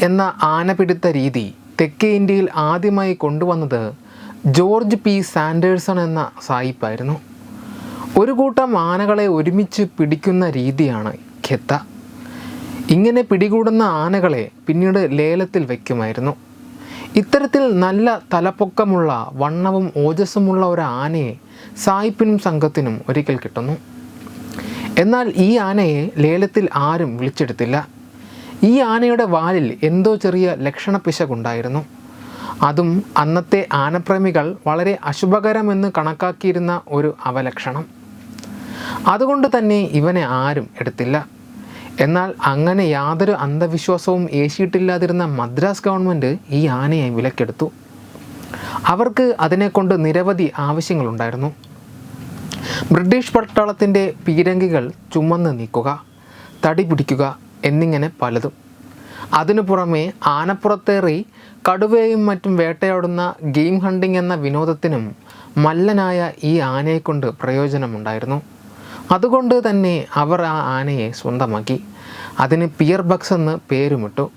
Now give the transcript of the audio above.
എന്ന ആനപിടുത്ത രീതി തെക്കേ ഇന്ത്യയിൽ ആദ്യമായി കൊണ്ടുവന്നത് ജോർജ് പി സാൻഡേഴ്സൺ എന്ന സായിപ്പായിരുന്നു. ഒരു കൂട്ടം ആനകളെ ഒരുമിച്ച് പിടിക്കുന്ന രീതിയാണ് ഖെത്ത. ഇങ്ങനെ പിടികൂടുന്ന ആനകളെ പിന്നീട് ലേലത്തിൽ വയ്ക്കുമായിരുന്നു ഇത്തരത്തിൽ നല്ല തലപ്പൊക്കമുള്ള വണ്ണവും ഓജസ്സുമുള്ള ഒരു ആനയെ സായിപ്പിനും സംഘത്തിനും ഒരിക്കൽ കിട്ടുന്നു. എന്നാൽ ഈ ആനയെ ലേലത്തിൽ ആരും വിളിച്ചെടുത്തില്ല. ഈ ആനയുടെ വാലിൽ എന്തോ ചെറിയ ലക്ഷണപ്പിശകുണ്ടായിരുന്നു. അതും അന്നത്തെ ആനപ്രേമികൾ വളരെ അശുഭകരമെന്ന് കണക്കാക്കിയിരുന്ന ഒരു അവലക്ഷണം. അതുകൊണ്ട് തന്നെ ഇവനെ ആരും എടുത്തില്ല. എന്നാൽ അങ്ങനെ യാതൊരു അന്ധവിശ്വാസവും ഏശിയിട്ടില്ലാതിരുന്ന മദ്രാസ് ഗവൺമെന്റ് ഈ ആനയെ വിലക്കെടുത്തു. അവർക്ക് അതിനെക്കൊണ്ട് നിരവധി ആവശ്യങ്ങളുണ്ടായിരുന്നു. ബ്രിട്ടീഷ് പട്ടാളത്തിന്റെ പീരങ്കികൾ ചുമന്ന് നീക്കുക തടി പിടിക്കുക എന്നിങ്ങനെ പലതും. അതിനു പുറമെ ആനപ്പുറത്തേറി കടുവയും മറ്റും വേട്ടയാടുന്ന ഗെയിം ഹണ്ടിംഗ് എന്ന വിനോദത്തിനും മല്ലനായ ഈ ആനയെക്കൊണ്ട് പ്രയോജനമുണ്ടായിരുന്നു. അതുകൊണ്ട് തന്നെ അവർ ആ ആനയെ സ്വന്തമാക്കി. അതിന് പിയർ ബക്സ് എന്ന് പേരുമിട്ടു.